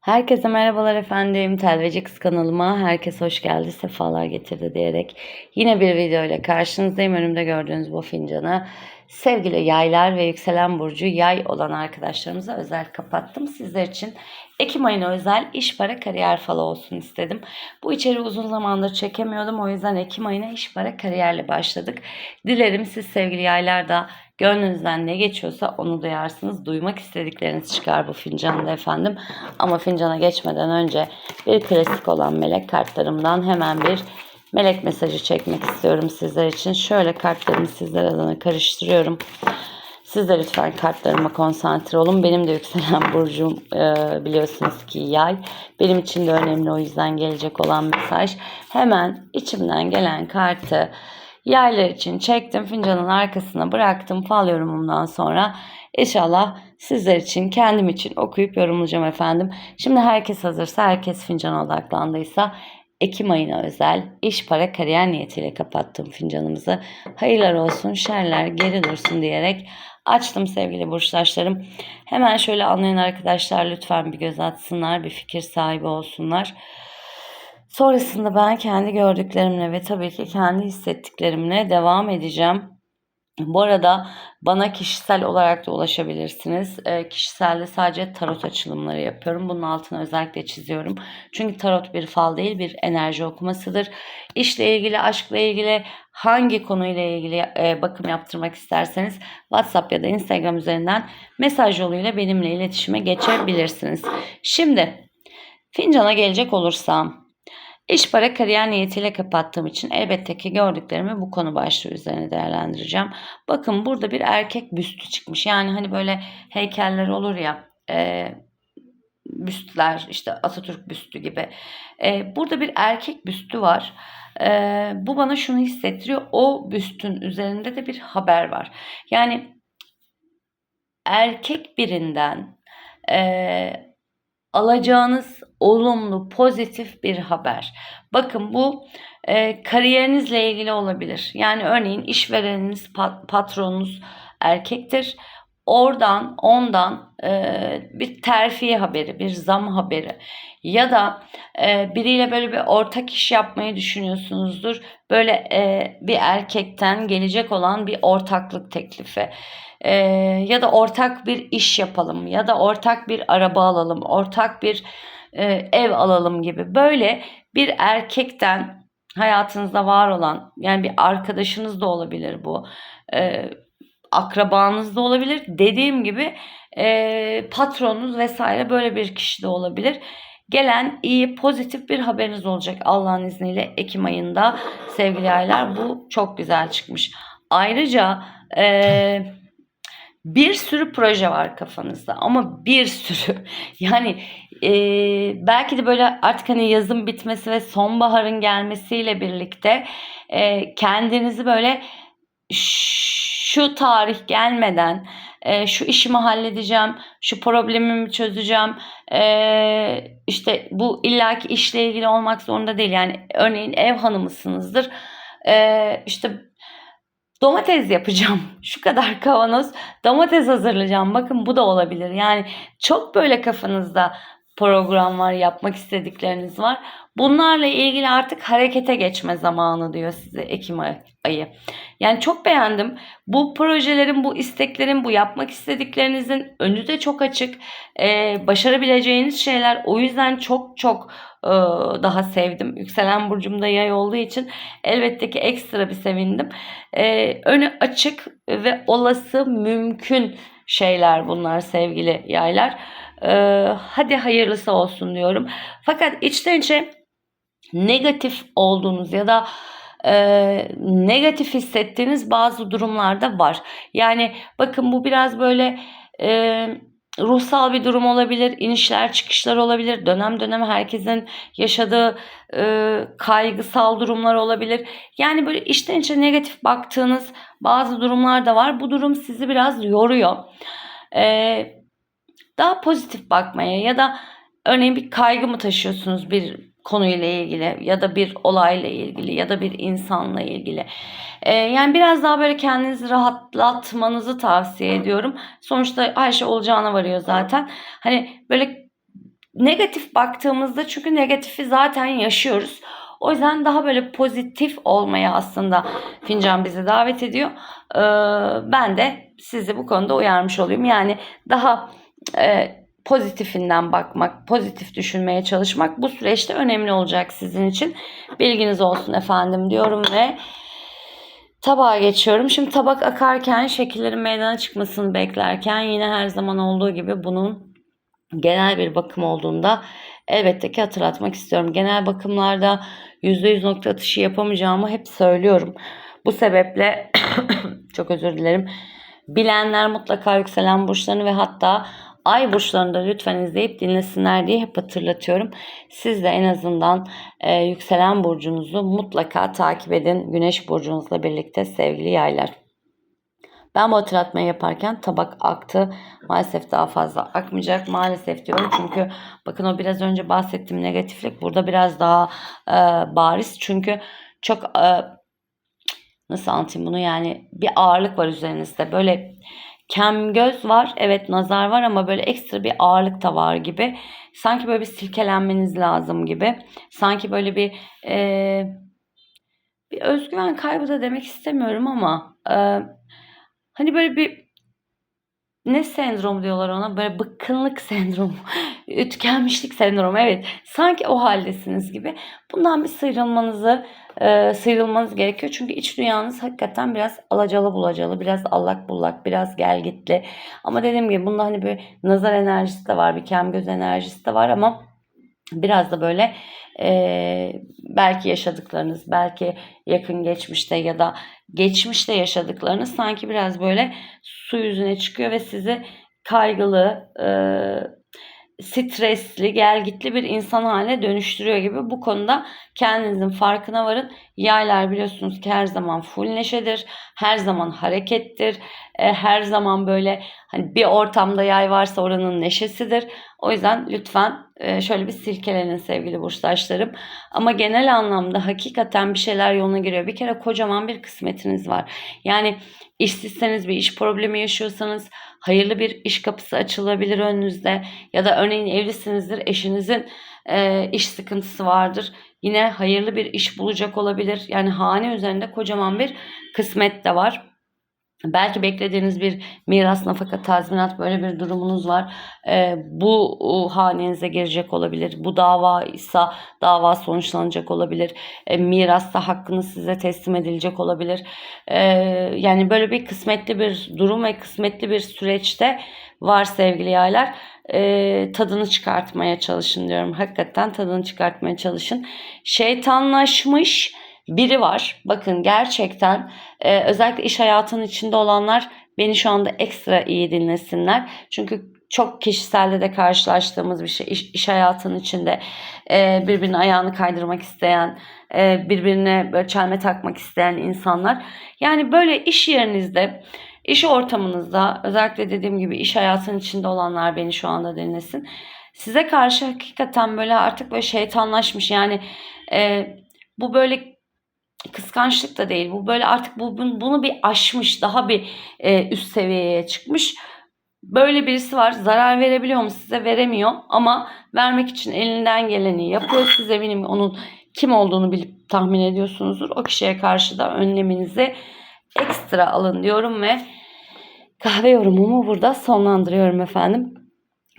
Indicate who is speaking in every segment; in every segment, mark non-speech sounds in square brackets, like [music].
Speaker 1: Herkese merhabalar efendim. Telveci Kız kanalıma herkes hoş geldi, sefalar getirdi diyerek yine bir video ile karşınızdayım. Önümde gördüğünüz bu fincanı sevgili yaylar ve yükselen burcu yay olan arkadaşlarımıza özel kapattım. Sizler için Ekim ayına özel iş para kariyer falı olsun istedim. Bu içeriği uzun zamandır çekemiyordum. O yüzden Ekim ayına iş para kariyerle başladık. Dilerim siz sevgili yaylar da Gönlünüzden ne geçiyorsa onu duyarsınız. Duymak istedikleriniz çıkar bu fincanda efendim. Ama fincana geçmeden önce bir klasik olan melek kartlarımdan hemen bir melek mesajı çekmek istiyorum sizler için. Şöyle kartlarımı sizler adına karıştırıyorum. Siz de lütfen kartlarıma konsantre olun. Benim de yükselen [laughs] burcum e, biliyorsunuz ki yay. Benim için de önemli o yüzden gelecek olan mesaj. Hemen içimden gelen kartı Yaylar için çektim fincanın arkasına bıraktım fal yorumumdan sonra. İnşallah sizler için kendim için okuyup yorumlayacağım efendim. Şimdi herkes hazırsa herkes fincana odaklandıysa Ekim ayına özel iş para kariyer niyetiyle kapattım fincanımızı. Hayırlar olsun şerler geri dursun diyerek açtım sevgili burçtaşlarım. Hemen şöyle anlayan arkadaşlar lütfen bir göz atsınlar bir fikir sahibi olsunlar. Sonrasında ben kendi gördüklerimle ve tabii ki kendi hissettiklerimle devam edeceğim. Bu arada bana kişisel olarak da ulaşabilirsiniz. E, kişiselde sadece tarot açılımları yapıyorum. Bunun altını özellikle çiziyorum. Çünkü tarot bir fal değil bir enerji okumasıdır. İşle ilgili, aşkla ilgili hangi konuyla ilgili e, bakım yaptırmak isterseniz WhatsApp ya da Instagram üzerinden mesaj yoluyla benimle iletişime geçebilirsiniz. Şimdi fincana gelecek olursam İş para kariyer niyetiyle kapattığım için elbette ki gördüklerimi bu konu başlığı üzerine değerlendireceğim. Bakın burada bir erkek büstü çıkmış. Yani hani böyle heykeller olur ya e, büstler işte Atatürk büstü gibi. E, burada bir erkek büstü var. E, bu bana şunu hissettiriyor. O büstün üzerinde de bir haber var. Yani erkek birinden e, alacağınız olumlu, pozitif bir haber. Bakın bu e, kariyerinizle ilgili olabilir. Yani örneğin işvereniniz, pat, patronunuz erkektir. Oradan, ondan e, bir terfi haberi, bir zam haberi ya da e, biriyle böyle bir ortak iş yapmayı düşünüyorsunuzdur. Böyle e, bir erkekten gelecek olan bir ortaklık teklifi e, ya da ortak bir iş yapalım ya da ortak bir araba alalım, ortak bir e, ev alalım gibi böyle bir erkekten hayatınızda var olan yani bir arkadaşınız da olabilir bu. E, akrabanız da olabilir. Dediğim gibi e, patronunuz vesaire böyle bir kişi de olabilir. Gelen iyi pozitif bir haberiniz olacak Allah'ın izniyle Ekim ayında sevgili aylar bu çok güzel çıkmış. Ayrıca eee bir sürü proje var kafanızda ama bir sürü [laughs] yani e, belki de böyle artık hani yazın bitmesi ve sonbaharın gelmesiyle birlikte e, kendinizi böyle şu tarih gelmeden e, şu işimi halledeceğim, şu problemimi çözeceğim. E, işte bu illaki işle ilgili olmak zorunda değil. Yani örneğin ev hanımısınızdır. E, işte domates yapacağım. [laughs] Şu kadar kavanoz domates hazırlayacağım. Bakın bu da olabilir. Yani çok böyle kafanızda program var, yapmak istedikleriniz var. Bunlarla ilgili artık harekete geçme zamanı diyor size Ekim ayı. Yani çok beğendim. Bu projelerin, bu isteklerin, bu yapmak istediklerinizin önü de çok açık. Ee, başarabileceğiniz şeyler. O yüzden çok çok e, daha sevdim. Yükselen burcumda yay olduğu için elbette ki ekstra bir sevindim. Ee, önü açık ve olası mümkün şeyler bunlar sevgili yaylar. Ee, hadi hayırlısı olsun diyorum. Fakat içten içe negatif olduğunuz ya da e, negatif hissettiğiniz bazı durumlarda var. Yani bakın bu biraz böyle e, ruhsal bir durum olabilir, inişler çıkışlar olabilir, dönem dönem herkesin yaşadığı e, kaygısal durumlar olabilir. Yani böyle içten içe negatif baktığınız bazı durumlar da var. Bu durum sizi biraz yoruyor. E, daha pozitif bakmaya ya da örneğin bir kaygı mı taşıyorsunuz bir konuyla ilgili ya da bir olayla ilgili ya da bir insanla ilgili. Ee, yani biraz daha böyle kendinizi rahatlatmanızı tavsiye ediyorum. Sonuçta her şey olacağına varıyor zaten. Hani böyle negatif baktığımızda çünkü negatifi zaten yaşıyoruz. O yüzden daha böyle pozitif olmaya aslında fincan bizi davet ediyor. Ee, ben de sizi bu konuda uyarmış olayım. Yani daha e, pozitifinden bakmak, pozitif düşünmeye çalışmak bu süreçte önemli olacak sizin için. Bilginiz olsun efendim diyorum ve tabağa geçiyorum. Şimdi tabak akarken şekillerin meydana çıkmasını beklerken yine her zaman olduğu gibi bunun genel bir bakım olduğunda elbette ki hatırlatmak istiyorum. Genel bakımlarda %100 nokta atışı yapamayacağımı hep söylüyorum. Bu sebeple [coughs] çok özür dilerim. Bilenler mutlaka yükselen burçlarını ve hatta ay burçlarını da lütfen izleyip dinlesinler diye hep hatırlatıyorum. Siz de en azından e, yükselen burcunuzu mutlaka takip edin. Güneş burcunuzla birlikte sevgili yaylar. Ben bu hatırlatmayı yaparken tabak aktı. Maalesef daha fazla akmayacak. Maalesef diyorum çünkü bakın o biraz önce bahsettiğim negatiflik burada biraz daha e, bariz. Çünkü çok e, nasıl anlatayım bunu yani bir ağırlık var üzerinizde. Böyle kem göz var. Evet nazar var ama böyle ekstra bir ağırlık da var gibi. Sanki böyle bir silkelenmeniz lazım gibi. Sanki böyle bir e, bir özgüven kaybı da demek istemiyorum ama e, Hani böyle bir ne sendrom diyorlar ona? Böyle bıkkınlık [laughs] sendromu, tükenmişlik sendromu. Evet, sanki o haldesiniz gibi. Bundan bir sıyrılmanızı, e, sıyrılmanız gerekiyor. Çünkü iç dünyanız hakikaten biraz alacalı bulacalı, biraz allak bullak, biraz gelgitli. Ama dediğim gibi bunda hani bir nazar enerjisi de var, bir kem göz enerjisi de var ama biraz da böyle e, belki yaşadıklarınız, belki yakın geçmişte ya da geçmişte yaşadıklarınız sanki biraz böyle su yüzüne çıkıyor ve sizi kaygılı, e, stresli, gelgitli bir insan haline dönüştürüyor gibi. Bu konuda kendinizin farkına varın. Yaylar biliyorsunuz ki her zaman full neşedir. Her zaman harekettir. E, her zaman böyle hani bir ortamda yay varsa oranın neşesidir. O yüzden lütfen e, şöyle bir silkelenin sevgili burçtaşlarım. Ama genel anlamda hakikaten bir şeyler yoluna giriyor. Bir kere kocaman bir kısmetiniz var. Yani işsizseniz bir iş problemi yaşıyorsanız hayırlı bir iş kapısı açılabilir önünüzde. Ya da örneğin evlisinizdir eşinizin e, iş sıkıntısı vardır. Yine hayırlı bir iş bulacak olabilir. Yani hane üzerinde kocaman bir kısmet de var. Belki beklediğiniz bir miras, nafaka, tazminat böyle bir durumunuz var. Ee, bu hanenize girecek olabilir. Bu dava ise dava sonuçlanacak olabilir. E, mirasta hakkınız size teslim edilecek olabilir. E, yani böyle bir kısmetli bir durum ve kısmetli bir süreçte var sevgili yaylar. E, tadını çıkartmaya çalışın diyorum. Hakikaten tadını çıkartmaya çalışın. Şeytanlaşmış biri var. Bakın gerçekten e, özellikle iş hayatının içinde olanlar beni şu anda ekstra iyi dinlesinler. Çünkü çok kişiselde de karşılaştığımız bir şey. İş, iş hayatının içinde e, birbirinin ayağını kaydırmak isteyen, e, birbirine böyle çelme takmak isteyen insanlar. Yani böyle iş yerinizde, iş ortamınızda özellikle dediğim gibi iş hayatının içinde olanlar beni şu anda dinlesin. Size karşı hakikaten böyle artık böyle şeytanlaşmış yani e, bu böyle kıskançlık da değil. Bu böyle artık bu, bunu bir aşmış, daha bir e, üst seviyeye çıkmış. Böyle birisi var. Zarar verebiliyor mu size? Veremiyor ama vermek için elinden geleni yapıyor. Siz eminim onun kim olduğunu bilip tahmin ediyorsunuzdur. O kişiye karşı da önleminizi ekstra alın diyorum ve kahve yorumumu burada sonlandırıyorum efendim.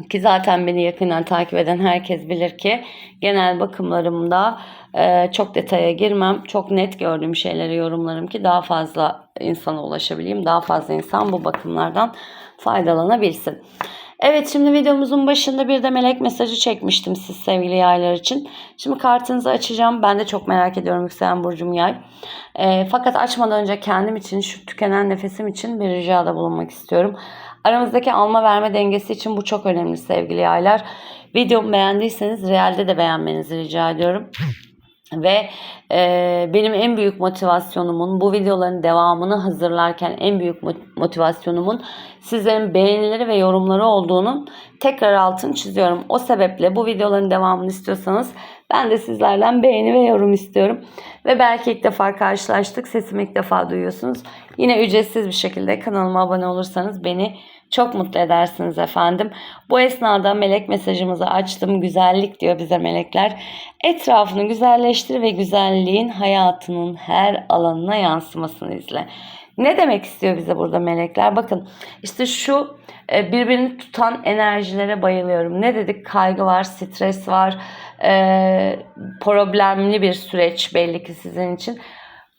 Speaker 1: Ki zaten beni yakından takip eden herkes bilir ki genel bakımlarımda e, çok detaya girmem. Çok net gördüğüm şeyleri yorumlarım ki daha fazla insana ulaşabileyim. Daha fazla insan bu bakımlardan faydalanabilsin. Evet şimdi videomuzun başında bir de melek mesajı çekmiştim siz sevgili yaylar için. Şimdi kartınızı açacağım. Ben de çok merak ediyorum yükselen burcum yay. E, fakat açmadan önce kendim için şu tükenen nefesim için bir ricada bulunmak istiyorum. Aramızdaki alma verme dengesi için bu çok önemli sevgili yaylar. Videomu beğendiyseniz realde de beğenmenizi rica ediyorum. Ve e, benim en büyük motivasyonumun bu videoların devamını hazırlarken en büyük motivasyonumun sizlerin beğenileri ve yorumları olduğunun tekrar altını çiziyorum. O sebeple bu videoların devamını istiyorsanız ben de sizlerden beğeni ve yorum istiyorum. Ve belki ilk defa karşılaştık. Sesimi ilk defa duyuyorsunuz. Yine ücretsiz bir şekilde kanalıma abone olursanız beni çok mutlu edersiniz efendim. Bu esnada melek mesajımızı açtım. Güzellik diyor bize melekler. Etrafını güzelleştir ve güzelliğin hayatının her alanına yansımasını izle. Ne demek istiyor bize burada melekler? Bakın işte şu e, birbirini tutan enerjilere bayılıyorum. Ne dedik? Kaygı var, stres var, e, problemli bir süreç belli ki sizin için.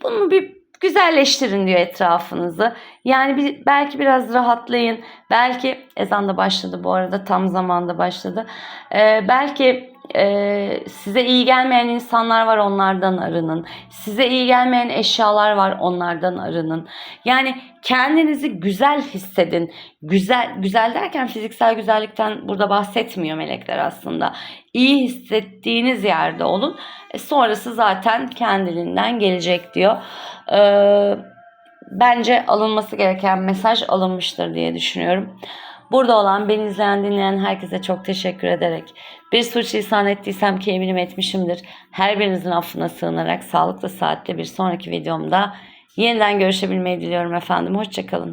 Speaker 1: Bunu bir güzelleştirin diyor etrafınızı. Yani bir, belki biraz rahatlayın. Belki ezan da başladı bu arada tam zamanda başladı. Ee, belki e, size iyi gelmeyen insanlar var onlardan arının. Size iyi gelmeyen eşyalar var onlardan arının. Yani kendinizi güzel hissedin. Güzel güzel derken fiziksel güzellikten burada bahsetmiyor melekler aslında. İyi hissettiğiniz yerde olun. E, sonrası zaten kendiliğinden gelecek diyor. Ee, bence alınması gereken mesaj alınmıştır diye düşünüyorum. Burada olan, beni izleyen, dinleyen herkese çok teşekkür ederek bir suç lisan ettiysem ki eminim etmişimdir. Her birinizin affına sığınarak sağlıklı saatte bir sonraki videomda yeniden görüşebilmeyi diliyorum efendim. Hoşçakalın.